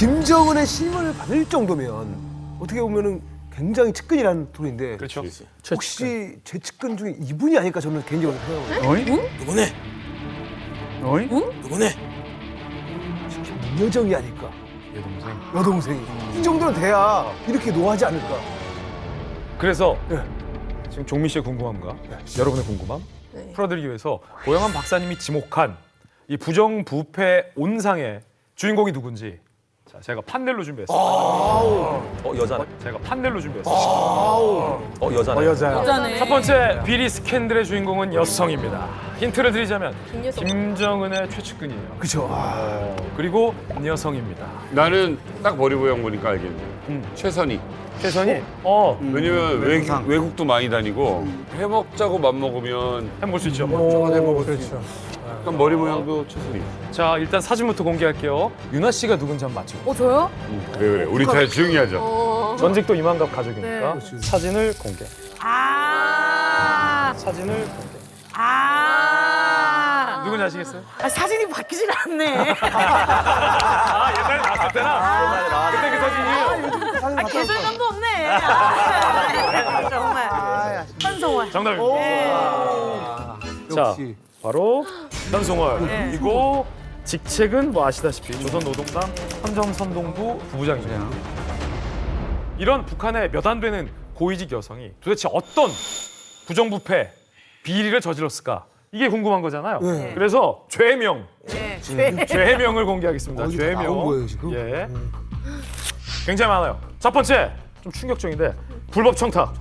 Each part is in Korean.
김정은의 신임을 받을 정도면 어떻게 보면은 굉장히 측근이라는 소리인데 그렇죠. 혹시 제 측근 중에 이분이 아닐까 저는 개인적으로 생각합니다. 어이? 누구네? 어이? 누구네? 김여정이 아닐까 여동생. 여동생이 이 정도는 돼야 이렇게 노하지 않을까. 그래서 예. 지금 종민 씨의 궁금함과 여러분의 궁금함 풀어드리기 위해서 고영한 박사님이 지목한 이 부정부패 온상의 주인공이 누군지 자, 제가 판넬로 준비했습니다. 어 여자네. 제가 판넬로 준비했습니다. 어 여자네. 여자네. 첫 번째 비리 스캔들의 주인공은 여성입니다. 힌트를 드리자면 김여성. 김정은의 최측근이에요. 그죠. 어, 그리고 여성입니다. 나는 딱 머리 모양 보니까 알겠네. 음. 최선희. 최선이 어 왜냐면 외국, 외국 도 많이 다니고 해 먹자고 맘 먹으면 해볼 수 있죠. 그렇죠. 약간 머리 모양도 최선희. 자 일단 사진부터 공개할게요. 윤아 씨가 누군지 한번 맞춰. 어 저요? 그래 그래. 우리 잘 조용히 하자. 어. 전직도 이만갑 가족이니까 사진을 공개. 아. 사진을 공개. 아. 누군지 아시겠어요? 아, 사진이 바뀌질 않네. 아 옛날에 나왔을 때나 그때 그 사진이에요. 아, 개설감도 없네. 아, 정말. 현성월. 정답입니다. 자 역시. 바로 현송월이고 직책은 뭐 아시다시피 조선노동당 헌정선동부 부부장입니다. 이런 북한의 몇 안 되는 고위직 여성이 도대체 어떤 부정부패 비리를 저질렀을까? 이게 궁금한 거잖아요. 네. 그래서 죄명, 네. 죄명을 공개하겠습니다. 어, 이게 다 죄명. 나온 거예요, 지금? 예. 굉장히 많아요. 첫 번째, 좀 충격적인데 불법 청탁.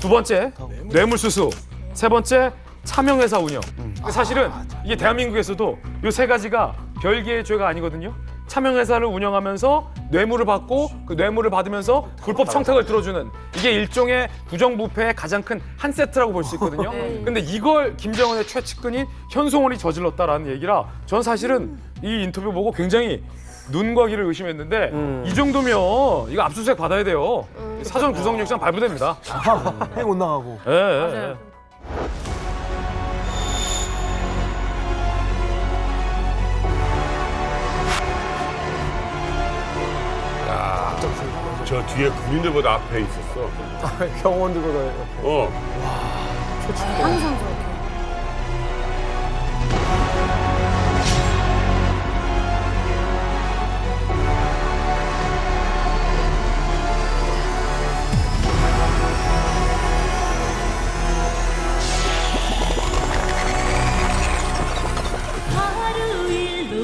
두 번째, 뇌물수수. 세 번째, 차명회사 운영. 근데 사실은 이게 대한민국에서도 이 세 가지가 별개의 죄가 아니거든요. 차명회사를 운영하면서 뇌물을 받고 그 뇌물을 받으면서 불법 청탁을 들어주는 이게 일종의 부정부패의 가장 큰 한 세트라고 볼 수 있거든요. 근데 이걸 김정은의 최측근인 현송월이 저질렀다라는 얘기라 전 사실은 이 인터뷰 보고 굉장히 눈과 귀를 의심했는데 이 정도면 이거 압수수색 받아야 돼요. 사전 구속영장 발부됩니다. 행 못 나가고. 예, 예, 예. 저 뒤에 군인들보다 앞에 있었어. 병원 들고 다녀. 어. 항상 저렇게.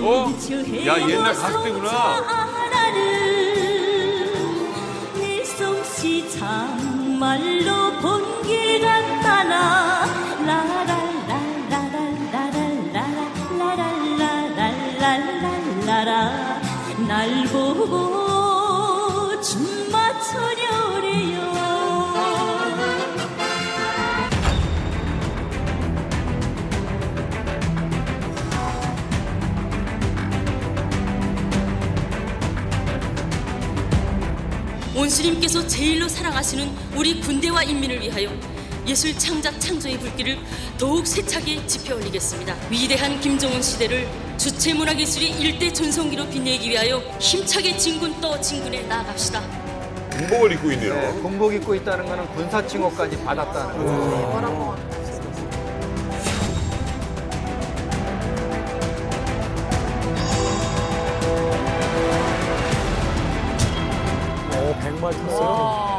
어? 야 옛날 가수 때구나. 솜씨 정말로 본길 같다나. 라라라라라라라라라라라라라 날 보고 춤 맞춰 온수님께서 제일로 사랑하시는 우리 군대와 인민을 위하여 예술 창작 창조의 불길을 더욱 세차게 지펴 올리겠습니다. 위대한 김정은 시대를 주체 문화 예술의 일대 전성기로 빛내기 위하여 힘차게 진군 떠 진군에 나아갑시다. 군복을 입고 있네요. 군복 입고 있다는 거는 군사 칭호까지 받았다는 거. 오, 100말 탔어요.